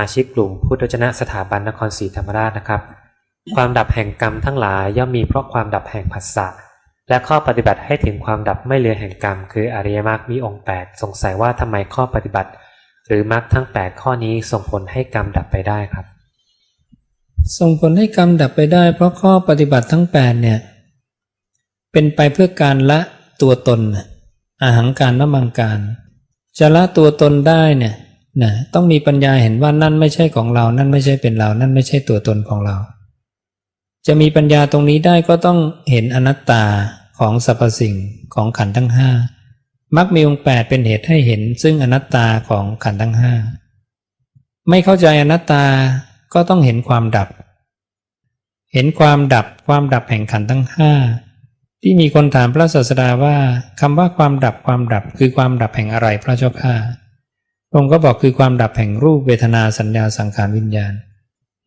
มาชิกกลุ่มพุทธวจนะสถาบันนครศรีธรรมราชนะครับ ความดับแห่งกรรมทั้งหลายย่อมมีเพราะความดับแห่งผัสสะและข้อปฏิบัติให้ถึงความดับไม่เหลือแห่งกรรม คืออริยมรรคมีองค์ 8 สงสัยว่าทำไมข้อปฏิบัติ หรือมรรคทั้ง 8 ข้อนี้ส่งผลให้กรรมดับไปได้ครับ ส่งผลให้กรรมดับไปได้ เพราะข้อปฏิบัติทั้งแปดเนี่ย เป็นไปเพื่อการละตัวตนอาหังการนมังการ จะละตัวตนได้เนี่ย นะต้องมีปัญญาเห็นว่านั่นไม่ใช่ของเรา นั่นไม่ใช่เป็นเรา นั่นไม่ใช่ตัวตนของเรา จะมีปัญญาตรงนี้ได้ก็ต้องเห็นอนัตตาของสรรพสิ่งของขันธ์ทั้งห้ามักมีองค์แปดเป็นเหตุให้เห็น ซึ่งอนัตตาของขันธ์ทั้งห้าไม่เข้าใจอนัตตาก็ต้องเห็นความดับ เห็นความดับความดับแห่งขันธ์ทั้งห้าที่มีคนถามพระศาสดาว่าคำว่าความดับความดับคือความดับแห่งอะไรพระเจ้าข้า องค์ก็บอกคือความดับแห่งรูปเวทนาสัญญาสังขารวิญญาณ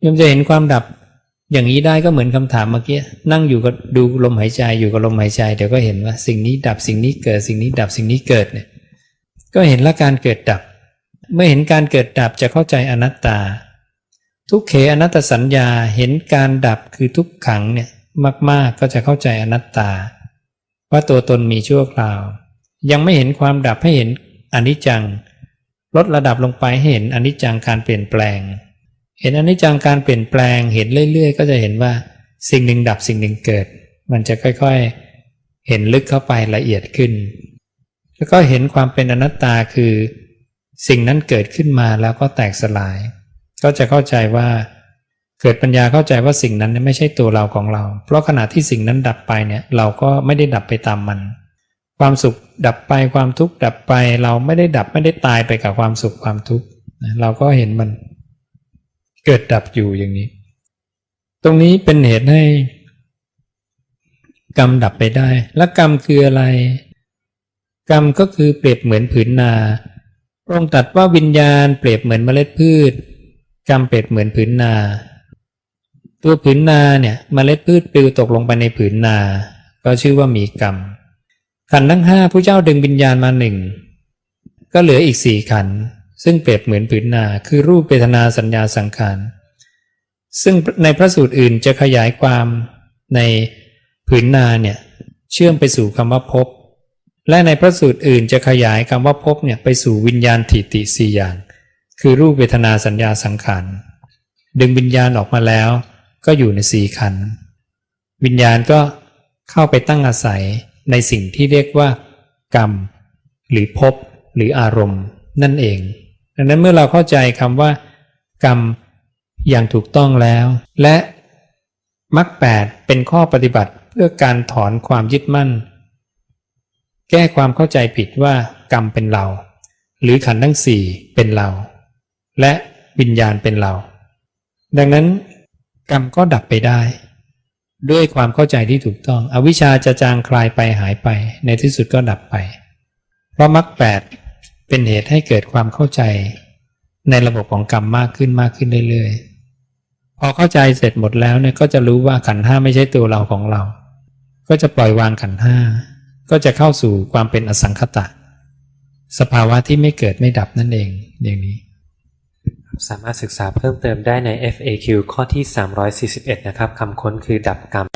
โยมจะเห็นความดับอย่างนี้ได้ก็เหมือนคำถามเมื่อกี้นั่งอยู่ก็ดูลมหายใจอยู่กับลมหายใจเดี๋ยวก็เห็นว่าสิ่งนี้ดับสิ่งนี้เกิดสิ่งนี้ดับสิ่งนี้เกิดเนี่ยก็เห็นละการเกิดดับ เมื่อเห็นการเกิดดับจะเข้าใจอนัตตา ทุกเขอนัตตสัญญาเห็นการดับคือทุกขังเนี่ยมาก ๆ ก็จะเข้าใจอนัตตา ว่าตัวตนมีชั่วคราว ยังไม่เห็นความดับให้เห็นอนิจจัง ลดระดับลงไปเห็นอนิจจังการเปลี่ยนแปลง เห็นอนิจจังการเปลี่ยนแปลง เห็นเรื่อย ๆ ก็จะเห็นว่าสิ่งหนึ่งดับสิ่งหนึ่งเกิด มันจะค่อยๆ เห็นลึกเข้าไปละเอียดขึ้น แล้วก็เห็นความเป็นอนัตตาคือ สิ่งนั้นเกิดขึ้นมาแล้วก็แตกสลาย ก็จะเข้าใจว่า เกิดปัญญาเข้าใจว่าสิ่งนั้นไม่ใช่ตัวเราของเรา เพราะขณะที่สิ่งนั้นดับไปเนี่ยเราก็ไม่ได้ดับไปตามมัน ความสุขดับไปความทุกข์ดับไป เราไม่ได้ดับไม่ได้ตายไปกับความสุขความทุกข์เราก็เห็นมันเกิดดับอยู่อย่างนี้ ตรงนี้เป็นเหตุให้ กรรมดับไปได้ และกรรมคืออะไร กรรมก็คือเปรียบเหมือนผืนนาพระองค์ตรัสว่าวิญญาณเปรียบเหมือนเมล็ดพืช กรรมเปรียบเหมือนผืนนา ตัวผืนนาเนี่ยเมล็ดพืชปลิวตกลงไปในผืนนา ก็ชื่อว่ามีกรรม ขันทั้งห้าผู้เจ้าดึงวิญญาณมาหนึ่งก็เหลืออีกสี่ขัน ซึ่งเปรียบเหมือนผืนนาคือรูปเวทนาสัญญาสังขารซึ่งในพระสูตรอื่นจะขยายความในผืนนาเนี่ยเชื่อมไปสู่คำว่าภพและในพระสูตรอื่นจะขยายคำว่าภพเนี่ยไปสู่วิญญาณถิติสี่อย่าง คือรูปเวทนาสัญญาสังขารดึงวิญญาณออกมาแล้ว ก็อยู่ในสี่ขัน วิญญาณก็เข้าไปตั้งอาศัย ในสิ่งที่เรียกว่า กรรม หรือภพหรืออารมณ์นั่นเอง ดังนั้นเมื่อเราเข้าใจคำว่า กรรมอย่างถูกต้องแล้ว และมรรคแปดเป็นข้อปฏิบัติเพื่อการถอนความยึดมั่น แก้ความเข้าใจผิดว่ากรรมเป็นเรา หรือขันธ์ทั้งสี่เป็นเรา และวิญญาณเป็นเรา ดังนั้นกรรมก็ดับไปได้ ด้วยความเข้าใจที่ถูกต้อง อวิชชาจะจางคลายไปหายไป ในที่สุดก็ดับไป เพราะมรรคแปดเป็นเหตุให้เกิดความเข้าใจ ในระบบของกรรมมากขึ้นมากขึ้นเรื่อยๆ พอเข้าใจเสร็จหมดแล้วเนี่ยก็จะรู้ว่าขันธ์ห้าไม่ใช่ตัวเราของเรา ก็จะปล่อยวางขันธ์ห้า ก็จะเข้าสู่ความเป็นอสังขตะ สภาวะที่ไม่เกิดไม่ดับนั่นเองอย่างนี้ สามารถศึกษาเพิ่มเติมได้ใน FAQ ข้อที่ 341 นะครับคำค้นคือดับกรรม